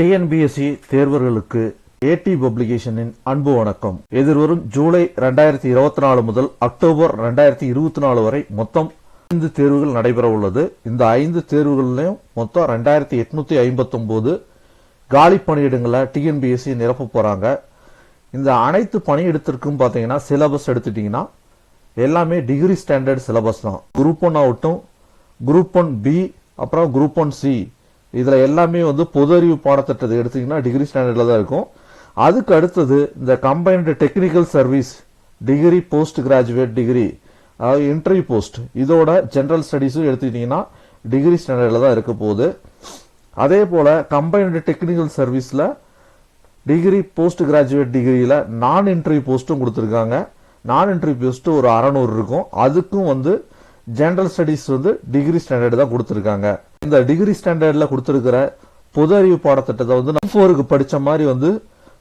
TNPSC தேர்வர்களுக்கு ஏடி பப்ளிகேஷனின் அன்பு வணக்கம். எதிர்வரும் ஜூலை ரெண்டாயிரத்தி இருபத்தி நாலு முதல் அக்டோபர் ரெண்டாயிரத்தி இருபத்தி நாலு வரை மொத்தம் ஐந்து தேர்வுகள் நடைபெற உள்ளது. இந்த ஐந்து தேர்வுகளிலும் மொத்தம் ரெண்டாயிரத்தி எட்நூத்தி ஐம்பத்தி ஒன்பது காலி பணியிடங்களை டிஎன்பிஎஸ்சி நிரப்ப போறாங்க. இந்த அனைத்து பணியிடத்திற்கும் பார்த்தீங்கன்னா சிலபஸ் எடுத்துட்டீங்கன்னா எல்லாமே டிகிரி ஸ்டாண்டர்ட் சிலபஸ் தான். குரூப் ஒன் ஆகட்டும் குரூப் ஒன் பி அப்புறம் குரூப் ஒன் சி இதில் எல்லாமே வந்து பொது அறிவு பாடத்திட்டத்தை எடுத்திங்கன்னா டிகிரி ஸ்டாண்டர்டில் தான் இருக்கும். அதுக்கு அடுத்தது இந்த combined technical service degree post graduate degree அதாவது இன்டர்வியூ போஸ்ட் இதோட ஜென்ரல் ஸ்டடீஸும் எடுத்துக்கிட்டிங்கன்னா டிகிரி ஸ்டாண்டர்டில் தான் இருக்க போகுது. அதே போல் கம்பைன்டு டெக்னிக்கல் சர்வீஸில் டிகிரி போஸ்ட் கிராஜுவேட் டிகிரியில் நான் இன்டர்வியூ போஸ்ட்டும் கொடுத்துருக்காங்க. நான் இன்டர்வியூ போஸ்ட்டு ஒரு அறநூறு இருக்கும். அதுக்கும் வந்து ஜென்ரல் ஸ்டடீஸ் வந்து டிகிரி ஸ்டாண்டர்ட் தான் கொடுத்துருக்காங்க. இந்த டிகிரி ஸ்டாண்டர்டில் கொடுத்துருக்கிற பொது அறிவு பாடத்திட்டத்தை வந்து நம்ம ஃபோருக்கு படித்த மாதிரி வந்து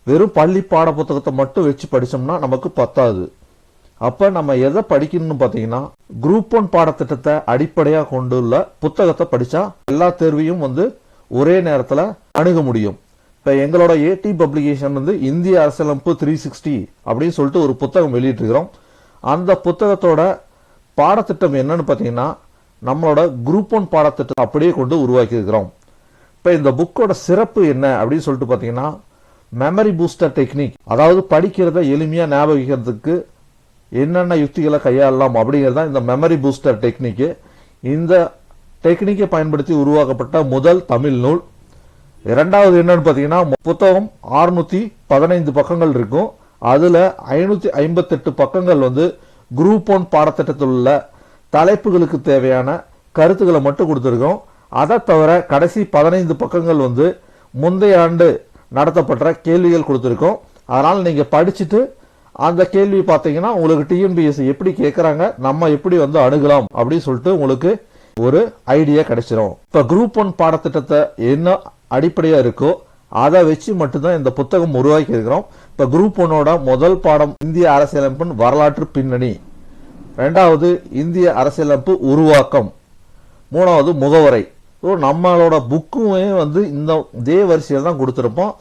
வெறும் பள்ளி பாட புத்தகத்தை மட்டும் வச்சு படித்தோம்னா நமக்கு பத்தாது. அப்போ நம்ம எதை படிக்கணும்னு பார்த்தீங்கன்னா குரூப் ஒன் பாடத்திட்டத்தை அடிப்படையாக கொண்டுள்ள புத்தகத்தை படித்தா எல்லா தேர்வையும் வந்து ஒரே நேரத்தில் அணுக முடியும். இப்போ எங்களோட ஏடி பப்ளிகேஷன் வந்து இந்திய அரசியலமைப்பு த்ரீ சிக்ஸ்டி அப்படின்னு சொல்லிட்டு ஒரு புத்தகம் வெளியிட்டிருக்கிறோம். அந்த புத்தகத்தோட பாடத்திட்டம் என்னன்னு பார்த்தீங்கன்னா நம்மளோட குரூப் ஒன் பாடத்திட்டத்தை அப்படியே கொண்டு உருவாக்கி இருக்கிறோம் இந்த புக்கோட சிறப்பு என்ன அப்படின்னு சொல்லிட்டு பார்த்தீங்கன்னா மெமரி பூஸ்டர் டெக்னிக் அதாவது படிக்கிறத எளிமையாக ஞாபகிக்கிறதுக்கு என்னென்ன யுக்திகளை கையாளலாம் அப்படிங்கிறது தான் இந்த மெமரி பூஸ்டர் டெக்னிக்கு இந்த டெக்னிக்கை பயன்படுத்தி உருவாக்கப்பட்ட முதல் தமிழ் நூல். இரண்டாவது என்னன்னு பார்த்தீங்கன்னா புத்தகம் 615 பதினைந்து பக்கங்கள் இருக்கும். அதில் ஐநூற்றி ஐம்பத்தெட்டு பக்கங்கள் வந்து குரூப் ஒன் பாடத்திட்டத்தில் உள்ள தலைப்புகளுக்கு தேவையான கருத்துக்களை மட்டும் கொடுத்துருக்கோம். அதை தவிர கடைசி பதினைந்து பக்கங்கள் வந்து முந்தைய ஆண்டு நடத்தப்பட்ட கேள்விகள் கொடுத்துருக்கோம். அதனால் நீங்கள் படிச்சுட்டு அந்த கேள்வி பார்த்தீங்கன்னா உங்களுக்கு டிஎன்பிஎஸ்சி எப்படி கேட்குறாங்க நம்ம எப்படி வந்து அணுகலாம் அப்படின்னு சொல்லிட்டு உங்களுக்கு ஒரு ஐடியா கிடைச்சிரும். இப்போ குரூப் ஒன் பாடத்திட்டத்தை என்ன அடிப்படையாக இருக்கோ அதை வச்சு மட்டும்தான் இந்த புத்தகம் உருவாக்கி இருக்கிறோம் இப்போ குரூப் ஒன்னோட முதல் பாடம் இந்திய அரசியலமைப்பின் வரலாற்று பின்னணி. ரெண்டாவது இந்திய அரசியலமைப்பு உருவாக்கம். மூணாவது முகவரை. ஸோ நம்மளோட புக்குமே வந்து இந்த இதே வரிசையில் தான் கொடுத்துருப்போம்.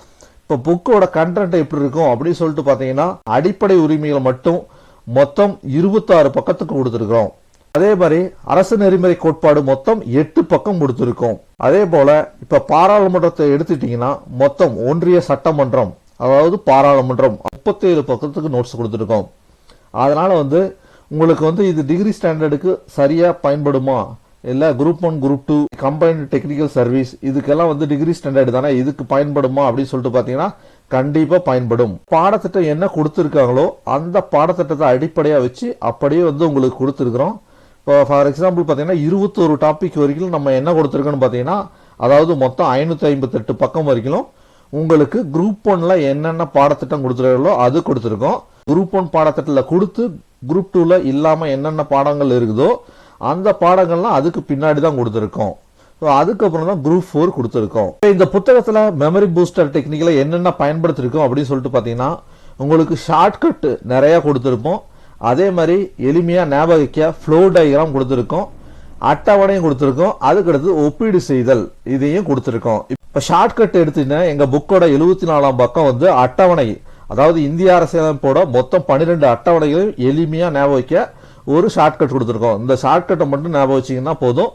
இப்போ புக்கோட கண்டென்ட் எப்படி இருக்கும் அப்படின்னு சொல்லிட்டு பார்த்தீங்கன்னா அடிப்படை உரிமைகள் மட்டும் மொத்தம் இருபத்தாறு பக்கத்துக்கு கொடுத்துருக்கோம் அதே மாதிரி அரசு நெறிமுறை கோட்பாடு மொத்தம் எட்டு பக்கம் கொடுத்துருக்கோம். அதே போல இப்போ பாராளுமன்றத்தை எடுத்துட்டிங்கன்னா மொத்தம் ஒன்றிய சட்டமன்றம் அதாவது பாராளுமன்றம் முப்பத்தேழு பக்கத்துக்கு நோட்ஸ் கொடுத்துருக்கோம். அதனால் வந்து உங்களுக்கு வந்து இது டிகிரி ஸ்டாண்டர்டுக்கு சரியாக பயன்படுமா? இல்லை group one group two combined technical service இதுக்கெல்லாம் வந்து டிகிரி ஸ்டாண்டர்டு தானே இதுக்கு பயன்படுமா அப்படின்னு சொல்லிட்டு பார்த்தீங்கன்னா கண்டிப்பாக பயன்படும். பாடத்திட்டம் என்ன கொடுத்துருக்காங்களோ அந்த பாடத்திட்டத்தை அடிப்படையாக வச்சு அப்படியே வந்து உங்களுக்கு கொடுத்துருக்குறோம். இப்போ ஃபார் எக்ஸாம்பிள் பார்த்தீங்கன்னா இருபத்தொரு டாபிக் வரைக்கும் நம்ம என்ன கொடுத்துருக்கோன்னு பார்த்தீங்கன்னா அதாவது மொத்தம் ஐநூற்றி ஐம்பத்தெட்டு பக்கம் வரைக்கும் உங்களுக்கு குரூப் ஒன்ல என்னென்ன பாடத்திட்டம் கொடுத்துருக்காங்களோ அது கொடுத்துருக்கோம். குரூப் ஒன் பாடத்திட்டத்தில் கொடுத்து குரூப் டூவில் இல்லாமல் என்னென்ன பாடங்கள் இருக்குதோ அந்த பாடங்கள்லாம் அதுக்கு பின்னாடி தான் கொடுத்துருக்கோம். ஸோ அதுக்கப்புறம் தான் குரூப் ஃபோர் கொடுத்துருக்கோம். இப்போ இந்த புத்தகத்தில் மெமரி பூஸ்டர் டெக்னிக்கில் என்னென்ன பயன்படுத்திருக்கோம் அப்படின்னு சொல்லிட்டு பார்த்தீங்கன்னா உங்களுக்கு ஷார்ட்கட்டு நிறையா கொடுத்துருப்போம். அதே மாதிரி எளிமையாக ஞாபகிக்க ஃப்ளோ டயக்ராம் கொடுத்துருக்கோம். அட்டவணையும் கொடுத்துருக்கோம். அதுக்கடுத்து ஒப்பீடு செய்தல் இதையும் கொடுத்துருக்கோம். இப்போ ஷார்ட்கட் எடுத்தீங்கன்னா எங்கள் புக்கோட எழுபத்தி நாலாம் பக்கம் வந்து அட்டவணை. அதாவது இந்திய அரசியலமைப்போட மொத்தம் பன்னிரெண்டு அட்டவணைகளையும் எளிமையாக ஞாபகிக்க ஒரு ஷார்ட்கட் கொடுத்துருக்கோம். இந்த ஷார்ட்கட்டை மட்டும் ஞாபகம் வச்சீங்கன்னா போதும்.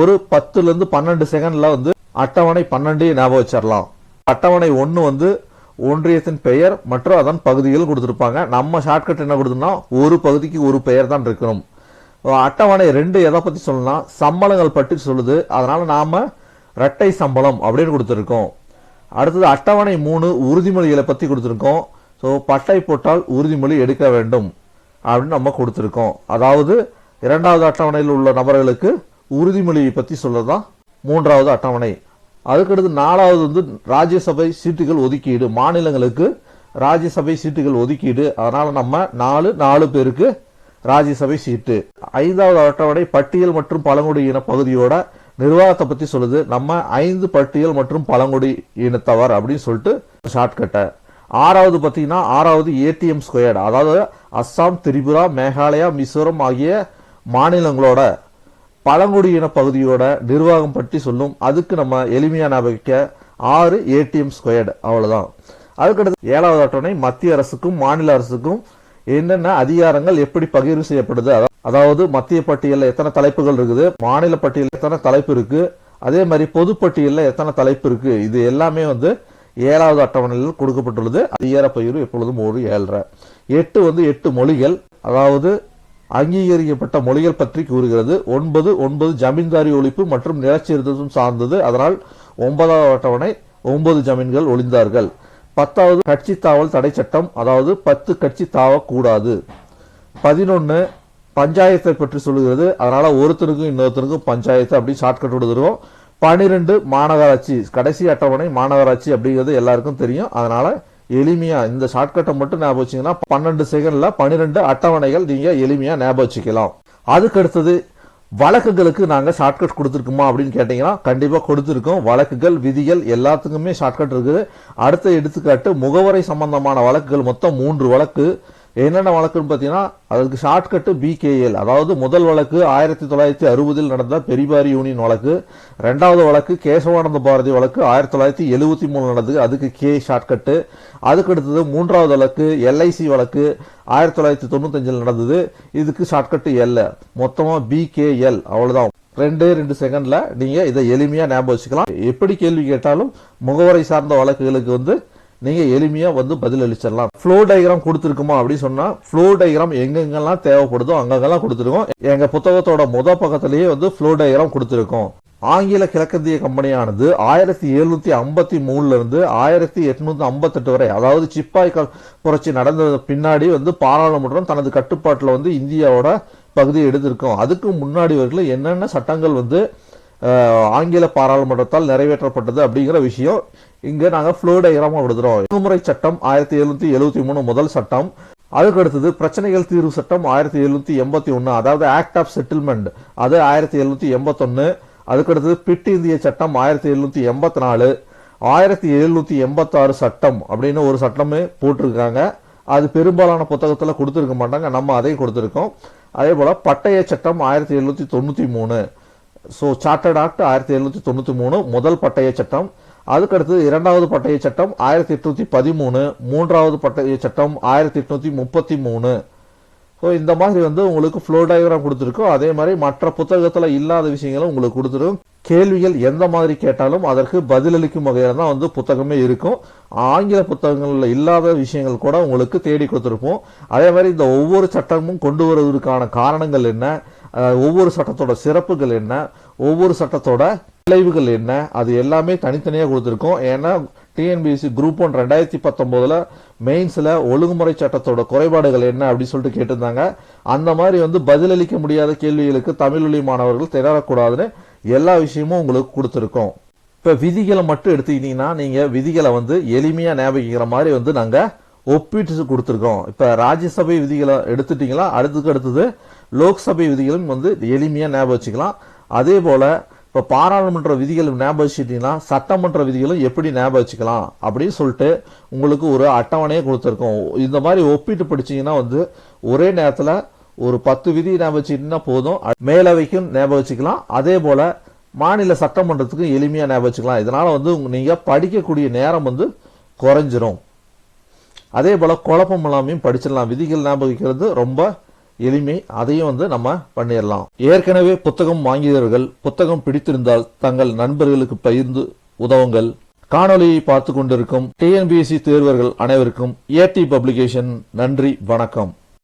ஒரு பத்துலேருந்து பன்னெண்டு செகண்டில் வந்து அட்டவணை பன்னெண்டையும் ஞாபகம் வச்சிடலாம் அட்டவணை ஒன்று வந்து ஒன்றியத்தின் பெயர் மற்றும் அதன் பகுதிகள் கொடுத்துருப்பாங்க. நம்ம ஷார்ட்கட் என்ன கொடுத்தோம்னா ஒரு பகுதிக்கு ஒரு பெயர் தான் இருக்கணும். அட்டவணை ரெண்டு எதை பற்றி சொல்லணும்னா? சம்பளங்கள் பற்றி சொல்லுது. அதனால் நாம் இரட்டை சம்பளம் அப்படின்னு கொடுத்துருக்கோம். அடுத்தது அட்டவணை மூணு உறுதிமொழிகளை பற்றி கொடுத்துருக்கோம். ஸோ பட்டை போட்டால் உறுதிமொழி எடுக்க வேண்டும் அப்படின்னு நம்ம கொடுத்துருக்கோம். அதாவது இரண்டாவது அட்டவணையில் உள்ள நபர்களுக்கு உறுதிமொழியை பற்றி சொல்லதான் மூன்றாவது அட்டவணை. அதுக்கடுத்து நாலாவது வந்து ராஜ்யசபை சீட்டுகள் ஒதுக்கீடு. மாநிலங்களுக்கு ராஜ்யசபை சீட்டுகள் ஒதுக்கீடு. அதனால் நம்ம நாலு நாலு பேருக்கு ராஜ்யசபை சீட்டு. ஐந்தாவது அட்டவணை பட்டியல் மற்றும் பழங்குடி இன பகுதியோட நிர்வாகத்தை பற்றி சொல்லுது. நம்ம ஐந்து பட்டியல் மற்றும் பழங்குடி இனத்தவர் அப்படின்னு சொல்லிட்டு ஷார்ட்கட்டை ஆறாவது பார்த்தீங்கன்னா ஆறாவது ஏடிஎம் ஸ்கொயர்டு அதாவது அஸ்ஸாம் திரிபுரா மேகாலயா மிசோரம் ஆகிய மாநிலங்களோட பழங்குடியின பகுதியோட நிர்வாகம் பற்றி சொல்லும். அதுக்கு நம்ம எளிமையாக ஞாபகிக்க ஆறு ஏடிஎம் ஸ்கொயர்டு அவ்வளோதான் அதுக்கடுத்து ஏழாவது அட்டவணை மத்திய அரசுக்கும் மாநில அரசுக்கும் என்னென்ன அதிகாரங்கள் எப்படி பகிர்வு செய்யப்படுது? அதாவது மத்திய பட்டியலில் எத்தனை தலைப்புகள் இருக்குது? மாநில பட்டியலில் எத்தனை தலைப்பு இருக்குது அதே மாதிரி பொதுப்பட்டியலில் எத்தனை தலைப்பு இருக்குது இது எல்லாமே வந்து ஏழாவது அட்டவணையில் கொடுக்கப்பட்டுள்ளது. அதிகார பகிர்வு எப்பொழுதும் ஒரு ஏழரை. எட்டு வந்து எட்டு மொழிகள். அதாவது அங்கீகரிக்கப்பட்ட மொழிகள் பற்றி கூறுகிறது. ஒன்பது ஒன்பது ஜமீன்தாரி ஒழிப்பு மற்றும் நிலச்சீர்திருத்தம் சார்ந்தது. அதனால் ஒன்பதாவது அட்டவணை ஒன்பது ஜமீன்கள் ஒளிந்தார்கள் பத்தாவது கட்சி தாவல் தடை சட்டம். அதாவது பத்து கட்சி தாவக்கூடாது. பதினொன்னு பஞ்சாயத்தை பற்றி சொல்லுகிறது. அதனால ஒருத்தருக்கும் இன்னொருத்தருக்கும் பஞ்சாயத்து அப்படி ஷார்ட்கட் விடுதுருவோம் பனிரெண்டு மாநகராட்சி கடைசி அட்டவணை மாநகராட்சி அப்படிங்கிறது எல்லாருக்கும் தெரியும். அதனால எளிமையா இந்த ஷார்ட்கட்டை மட்டும் ஞாபகம் வச்சீங்கன்னா பன்னெண்டு செகண்ட்ல பன்னிரெண்டு அட்டவணைகள் நீங்க எளிமையா ஞாபகம் வச்சுக்கலாம். அதுக்கு அடுத்தது வழக்குகளுக்கு நாங்கள் ஷார்ட்கட் கொடுத்துருக்குமா அப்படின்னு கேட்டீங்கன்னா கண்டிப்பாக கொடுத்துருக்கோம். வழக்குகள் விதிகள் எல்லாத்துக்குமே ஷார்ட்கட் இருக்குது. அடுத்த எடுத்துக்காட்டு முகவரை சம்பந்தமான வழக்குகள் மொத்தம் மூன்று வழக்கு. என்னென்ன வழக்குன்னு பார்த்தீங்கன்னா அதுக்கு ஷார்ட்கட்டு பிகேஎல் அதாவது முதல் வழக்கு ஆயிரத்தி தொள்ளாயிரத்தி அறுபதில் நடந்த பெரிபாரி யூனியன் வழக்கு. ரெண்டாவது வழக்கு கேசவானந்த பாரதி வழக்கு ஆயிரத்தி தொள்ளாயிரத்தி எழுபத்தி மூணு நடந்தது. அதுக்கு கே ஷார்ட்கட்டு அதுக்கு அடுத்தது மூன்றாவது வழக்கு எல்ஐசி வழக்கு ஆயிரத்தி தொள்ளாயிரத்தி தொண்ணூத்தஞ்சில் நடந்தது. இதுக்கு ஷார்ட்கட்டு எல் மொத்தமாக பிகேஎல் அவ்வளோதான் ரெண்டே ரெண்டு செகண்டில் நீங்கள் இதை எளிமையாக ஞாபகம் வச்சுக்கலாம். எப்படி கேள்வி கேட்டாலும் முகவரை சார்ந்த வழக்குகளுக்கு வந்து நீங்கள் எளிமையாக வந்து பதில் அளிச்சிடலாம் ஃப்ளோ டயக்ராம் கொடுத்துருக்குமா அப்படின்னு சொன்னால் ஃப்ளோ டயக்ராம் எங்கெங்கெல்லாம் தேவைப்படுதோ அங்கங்கெல்லாம் கொடுத்துருக்கோம். எங்கள் புத்தகத்தோட முத பக்கத்துலேயே வந்து ஃப்ளோ டயக்ராம் கொடுத்துருக்கோம். ஆங்கில கிழக்கிந்திய கம்பெனியானது ஆயிரத்தி எழுநூத்தி ஐம்பத்தி மூணுல இருந்து ஆயிரத்தி எட்நூத்தி ஐம்பத்தெட்டு வரை அதாவது சிப்பாய் புரட்சி நடந்த பின்னாடி வந்து பாராளுமன்றம் தனது கட்டுப்பாட்டில் வந்து இந்தியாவோட பகுதியை எடுத்திருக்கோம். அதுக்கு முன்னாடி வரைக்கும் என்னென்ன சட்டங்கள் வந்து ஆங்கில பாராளுமன்றத்தால் நிறைவேற்றப்பட்டது அப்படிங்கிற விஷயம் இங்க நாங்க ஃப்ளோ டயக்ராமா கொடுத்துறோம் ஒழுங்குமுறை சட்டம் ஆயிரத்தி எழுநூத்தி எழுபத்தி மூணு முதல் சட்டம். அதுக்கு அடுத்தது பிரச்சனைகள் தீர்வு சட்டம் ஆயிரத்தி எழுநூத்தி எண்பத்தி ஒன்னு அதாவது ஆக்ட் ஆஃப் செட்டில்மெண்ட் அது ஆயிரத்தி எழுநூத்தி எண்பத்தொன்னு. அதுக்கு அடுத்தது பிட் இந்திய சட்டம் ஆயிரத்தி எழுநூத்தி எண்பத்தி நாலு. ஆயிரத்தி எழுநூத்தி எண்பத்தாறு சட்டம் அப்படின்னு ஒரு சட்டமே போட்டிருக்காங்க. அது பெரும்பாலான புத்தகத்துல கொடுத்துருக்க மாட்டாங்க. நம்ம அதையும் கொடுத்துருக்கோம். அதே போல பட்டய சட்டம் ஆயிரத்தி எழுநூத்தி தொண்ணூத்தி மூணு. ஸோ சார்ட்டர்ட் ஆக்ட் ஆயிரத்தி எழுநூத்தி தொண்ணூற்றி மூணு முதல் பட்டய சட்டம். அதுக்கடுத்து இரண்டாவது பட்டய சட்டம் ஆயிரத்தி எட்நூத்தி பதிமூணு மூன்றாவது பட்டய சட்டம் ஆயிரத்தி எட்நூத்தி முப்பத்தி மூணு. ஸோ இந்த மாதிரி வந்து உங்களுக்கு ஃப்ளோ டயக்ராம் கொடுத்துருக்கோம் அதே மாதிரி மற்ற புத்தகத்தில் இல்லாத விஷயங்களும் உங்களுக்கு கொடுத்துருக்கும் கேள்விகள் எந்த மாதிரி கேட்டாலும் அதற்கு பதிலளிக்கும் வகையில் தான் வந்து புத்தகமே இருக்கும். ஆங்கில புத்தகங்களில் இல்லாத விஷயங்கள் கூட உங்களுக்கு தேடி கொடுத்துருப்போம். அதே மாதிரி இந்த ஒவ்வொரு சட்டமும் கொண்டு வருவதற்கான காரணங்கள் என்ன? ஒவ்வொரு சட்டத்தோட சிறப்புகள் என்ன ஒவ்வொரு சட்டத்தோட விளைவுகள் என்ன அது எல்லாமே தனித்தனியாக கொடுத்துருக்கோம். ஏன்னா டிஎன்பிஎஸ்சி குரூப் ஒன் ரெண்டாயிரத்தி பத்தொம்போதில் மெயின்ஸில் ஒழுங்குமுறை சட்டத்தோட குறைபாடுகள் என்ன அப்படின்னு சொல்லிட்டு கேட்டிருந்தாங்க. அந்த மாதிரி வந்து பதிலளிக்க முடியாத கேள்விகளுக்கு தமிழ் வழி மாணவர்கள் திணறக்கூடாதுன்னு எல்லா விஷயமும் உங்களுக்கு கொடுத்துருக்கோம். இப்போ விதிகளை மட்டும் எடுத்துக்கிட்டீங்கன்னா நீங்கள் விதிகளை வந்து எளிமையாக ஞாபகிக்கிற மாதிரி வந்து நாங்கள் ஒப்பிட்டு கொடுத்துருக்கோம். இப்போ ராஜ்யசபை விதிகளை எடுத்துட்டிங்களா? அடுத்துக்கு அடுத்தது லோக்சபை விதிகளும் வந்து எளிமையாக ஞாபகம் வச்சுக்கலாம். அதே போல் இப்போ பாராளுமன்ற விதிகள் ஞாபகம் வச்சுட்டிங்கன்னா சட்டமன்ற விதிகளும் எப்படி ஞாபகம் வச்சுக்கலாம் அப்படின்னு சொல்லிட்டு உங்களுக்கு ஒரு அட்டவணையை கொடுத்துருக்கோம். இந்த மாதிரி ஒப்பிட்டு படிச்சீங்கன்னா வந்து ஒரே நேரத்தில் ஒரு பத்து விதி ஞாபகம் வச்சுக்கிட்டீங்கன்னா போதும். மேலவைக்கும் ஞாபகம் வச்சுக்கலாம். அதே போல் மாநில சட்டமன்றத்துக்கும் எளிமையாக ஞாபகம் வச்சுக்கலாம். இதனால் வந்து நீங்கள் படிக்கக்கூடிய நேரம் வந்து குறைஞ்சிரும். அதே போல குழப்பம் இல்லாமையும் படிச்சிடலாம். விதிகள் ஞாபகிக்கிறது ரொம்ப எளிமை. அதையும் வந்து நம்ம பண்ணிடலாம். ஏற்கனவே புத்தகம் வாங்கியவர்கள் புத்தகம் பிடித்திருந்தால் தங்கள் நண்பர்களுக்கு பகிர்ந்து உதவுங்கள். காணொலியை பார்த்து கொண்டிருக்கும் டிஎன்பிஎஸ்சி தேர்வர்கள் அனைவருக்கும் ஏடி பப்ளிகேஷன் நன்றி வணக்கம்.